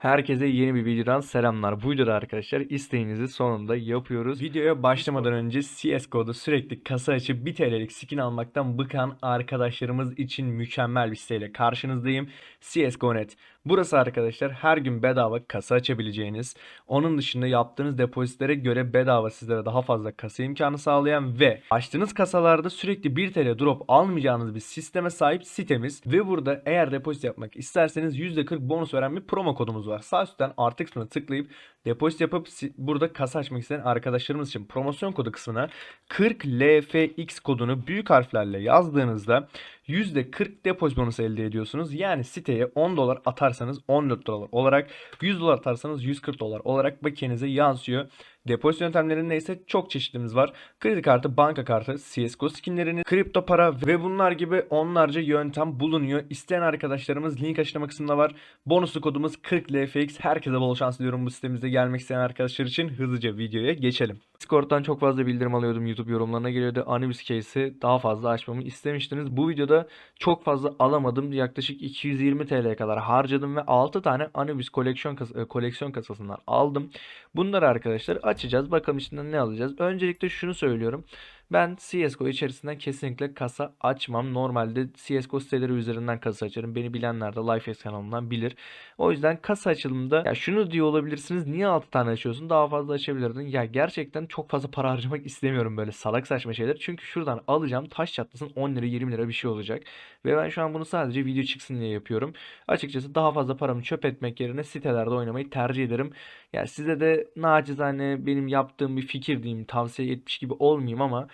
Herkese yeni bir videodan selamlar. Bu videoda arkadaşlar isteğinizi sonunda yapıyoruz. Videoya başlamadan önce CSGO'da sürekli kasa açıp 1 TL'lik skin almaktan bıkan arkadaşlarımız için mükemmel bir siteyle karşınızdayım. CSGO.net. Burası arkadaşlar her gün bedava kasa açabileceğiniz, onun dışında yaptığınız depozitlere göre bedava sizlere daha fazla kasa imkanı sağlayan ve açtığınız kasalarda sürekli 1 TL drop almayacağınız bir sisteme sahip sitemiz ve burada eğer depozit yapmak isterseniz %40 bonus veren bir promo kodumuz var. Sağ üstten artı kısmına tıklayıp depozit yapıp burada kasa açmak isteyen arkadaşlarımız için promosyon kodu kısmına 40 LFX kodunu büyük harflerle yazdığınızda %40 depozit bonusu elde ediyorsunuz. Yani siteye 10 dolar atarsanız 14 dolar olarak 100 dolar atarsanız 140 dolar olarak bakiyenize yansıyor. Depozit yöntemlerinde ise çok çeşitimiz var. Kredi kartı, banka kartı, CSGO skinlerini, kripto para ve bunlar gibi onlarca yöntem bulunuyor. İsteyen arkadaşlarımız link açıklama kısmında var. Bonuslu kodumuz 40LFX. Herkese bol şans diliyorum bu sitemizde gelmek isteyen arkadaşlar için. Hızlıca videoya geçelim. Discord'dan çok fazla bildirim alıyordum. YouTube yorumlarına geliyordu. Anubis case'i daha fazla açmamı istemiştiniz. Bu videoda çok fazla alamadım. Yaklaşık 220 TL'ye kadar harcadım ve 6 tane Anubis koleksiyon, kas- e, koleksiyon kasasından aldım. Bunları arkadaşlar açacağız. Bakalım içinden ne alacağız. Öncelikle şunu söylüyorum. Ben CSGO içerisinden kesinlikle kasa açmam. Normalde CSGO siteleri üzerinden kasa açarım. Beni bilenler de Lifehack kanalından bilir. O yüzden kasa açılımında ya şunu diyor olabilirsiniz. Niye 6 tane açıyorsun? Daha fazla açabilirdin. Ya gerçekten çok fazla para harcamak istemiyorum böyle salak saçma şeyler. Çünkü şuradan alacağım taş çatlasın 10 lira 20 lira bir şey olacak. Ve ben şu an bunu sadece video çıksın diye yapıyorum. Açıkçası daha fazla paramı çöp etmek yerine sitelerde oynamayı tercih ederim. Ya size de nacizane benim yaptığım bir fikir diyeyim tavsiye etmiş gibi olmayayım ama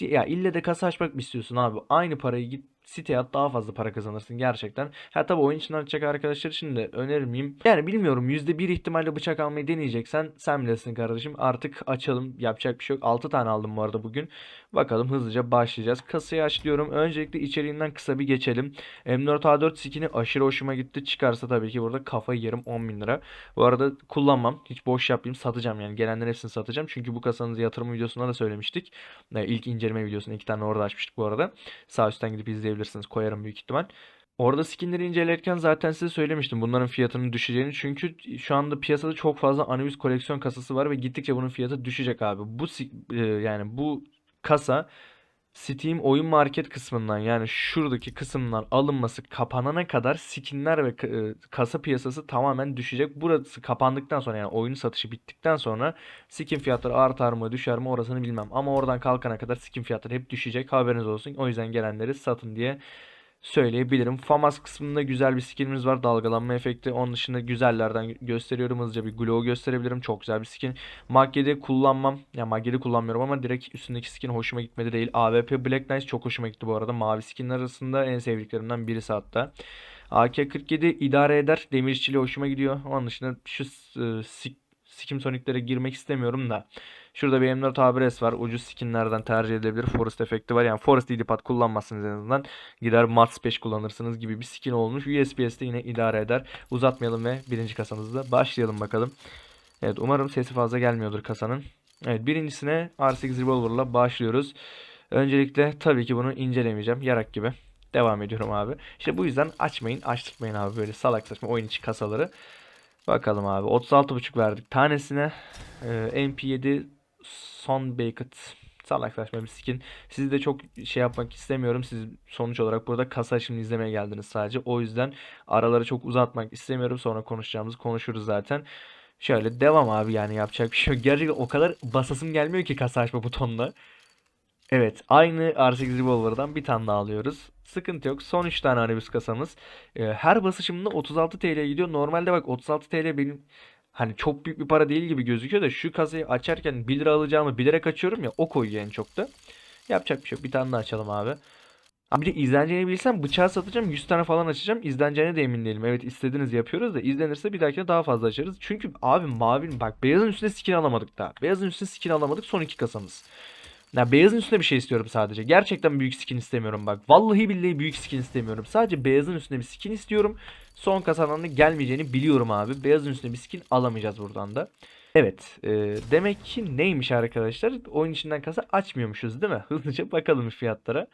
ya ille de kasa açmak mı istiyorsun abi? Aynı parayı git siteye at daha fazla para kazanırsın gerçekten. Ha tabii oyun içinden açacak arkadaşlar için de önerir miyim? Yani bilmiyorum %1 ihtimalle bıçak almayı deneyeceksen sen bilirsin kardeşim. Artık açalım yapacak bir şey yok. 6 tane aldım bu arada bugün. Bakalım hızlıca başlayacağız. Kasayı açlıyorum. Öncelikle içeriğinden kısa bir geçelim. M4A4 skin'i aşırı hoşuma gitti. Çıkarsa tabii ki burada kafayı yerim 10 bin lira. Bu arada kullanmam. Hiç boş yapayım. Satacağım yani. Gelenlerin hepsini satacağım. Çünkü bu kasanın yatırım videosunda da söylemiştik. E, ilk inceleme videosunda iki tane orada açmıştık bu arada. Sağ üstten gidip izleyebilirsiniz. Koyarım büyük ihtimal. Orada skinleri incelerken zaten size söylemiştim bunların fiyatının düşeceğini. Çünkü şu anda piyasada çok fazla Anubis koleksiyon kasası var ve gittikçe bunun fiyatı düşecek abi. Bu e, yani bu kasa Steam oyun market kısmından yani şuradaki kısımdan alınması kapanana kadar skinler ve e, kasa piyasası tamamen düşecek. Burası kapandıktan sonra yani oyun satışı bittikten sonra skin fiyatları artar mı düşer mi orasını bilmem. Ama oradan kalkana kadar skin fiyatları hep düşecek haberiniz olsun. O yüzden gelenleri satın diye söyleyebilirim. FAMAS kısmında güzel bir skinimiz var. Dalgalanma efekti. Onun dışında güzellerden gösteriyorum. Hızlıca bir glow gösterebilirim. Çok güzel bir skin. 7 kullanmam. Ya 7 kullanmıyorum ama direkt üstündeki skin hoşuma gitmedi değil. AWP Black Knight çok hoşuma gitti bu arada. Mavi skinler arasında en sevdiklerimden birisi hatta. AK-47 idare eder. Demir işçiliği hoşuma gidiyor. Onun dışında şu e, Sikim Sonic'lere girmek istemiyorum da. Şurada bir M4 ABRS var. Ucuz skinlerden tercih edilebilir. Forest efekti var. Yani Forest ilipat kullanmazsınız en azından. Gider Mars 5 kullanırsınız gibi bir skin olmuş. USPS'de yine idare eder. Uzatmayalım ve birinci kasamızda başlayalım bakalım. Evet umarım sesi fazla gelmiyordur kasanın. Evet birincisine R8 Revolver'la başlıyoruz. Öncelikle tabii ki bunu incelemeyeceğim. Yarak gibi. Devam ediyorum abi. İşte bu yüzden açmayın, açtırmayın abi böyle salak saçma oyun içi kasaları. Bakalım abi 36.5 verdik tanesine. Ee, MP7 Son Baked salak saçma bir skin. Sizi de çok şey yapmak istemiyorum. Siz sonuç olarak burada kasa açımını izlemeye geldiniz sadece. O yüzden araları çok uzatmak istemiyorum. Sonra konuşacağımızı konuşuruz zaten. Şöyle devam abi yani yapacak bir şey yok. Gerçekten o kadar basasım gelmiyor ki kasa açma butonuna. Evet, aynı R8 Revolver'dan bir tane daha alıyoruz. Sıkıntı yok. Son 3 tane Anubis kasamız. Ee, her basışımda 36 TL gidiyor. Normalde bak 36 TL benim hani çok büyük bir para değil gibi gözüküyor da şu kasayı açarken 1 lira alacağımı bilerek açıyorum ya o koyuyor en çok da. Yapacak bir şey yok. Bir tane daha açalım abi. Abi de izleneceğini bilsem bıçağı satacağım 100 tane falan açacağım. İzleneceğine de emin değilim. Evet istediğiniz yapıyoruz da izlenirse bir dahakine daha fazla açarız. Çünkü abi mavi bak beyazın üstüne skin alamadık daha. Beyazın üstüne skin alamadık son iki kasamız. Ya beyazın üstüne bir şey istiyorum sadece. Gerçekten büyük skin istemiyorum bak. Vallahi billahi büyük skin istemiyorum. Sadece beyazın üstüne bir skin istiyorum. Son kasadan da gelmeyeceğini biliyorum abi. Beyazın üstüne bir skin alamayacağız buradan da. Evet. e, demek ki neymiş arkadaşlar? Oyun içinden kasa açmıyormuşuz değil mi? Hızlıca bakalım fiyatlara.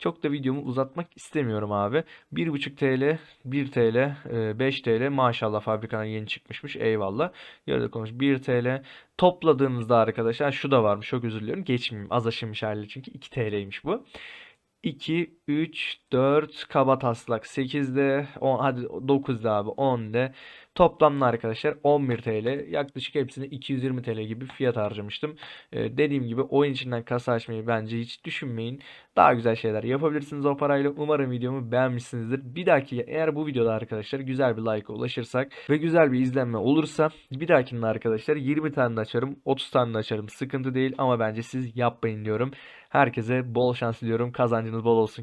Çok da videomu uzatmak istemiyorum abi. 1.5 TL, 1 TL, e, 5 TL maşallah fabrikadan yeni çıkmışmış eyvallah. Yarıda konuş 1 TL. Topladığınızda arkadaşlar şu da varmış çok özür diliyorum geçmeyeyim az aşınmış hali çünkü 2 TL'ymiş bu. 2, 3, 4, kaba taslak 8'de, 10, hadi 9'da abi 10'de. Toplamda arkadaşlar 11 TL. Yaklaşık hepsine 220 TL gibi fiyat harcamıştım. Ee, dediğim gibi oyun içinden kasa açmayı bence hiç düşünmeyin. Daha güzel şeyler yapabilirsiniz o parayla. Umarım videomu beğenmişsinizdir. Bir dahaki eğer bu videoda arkadaşlar güzel bir like'a ulaşırsak ve güzel bir izlenme olursa bir dahakinde arkadaşlar 20 tane de açarım, 30 tane de açarım. Sıkıntı değil ama bence siz yapmayın diyorum. Herkese bol şans diliyorum. Kazancınız bol olsun.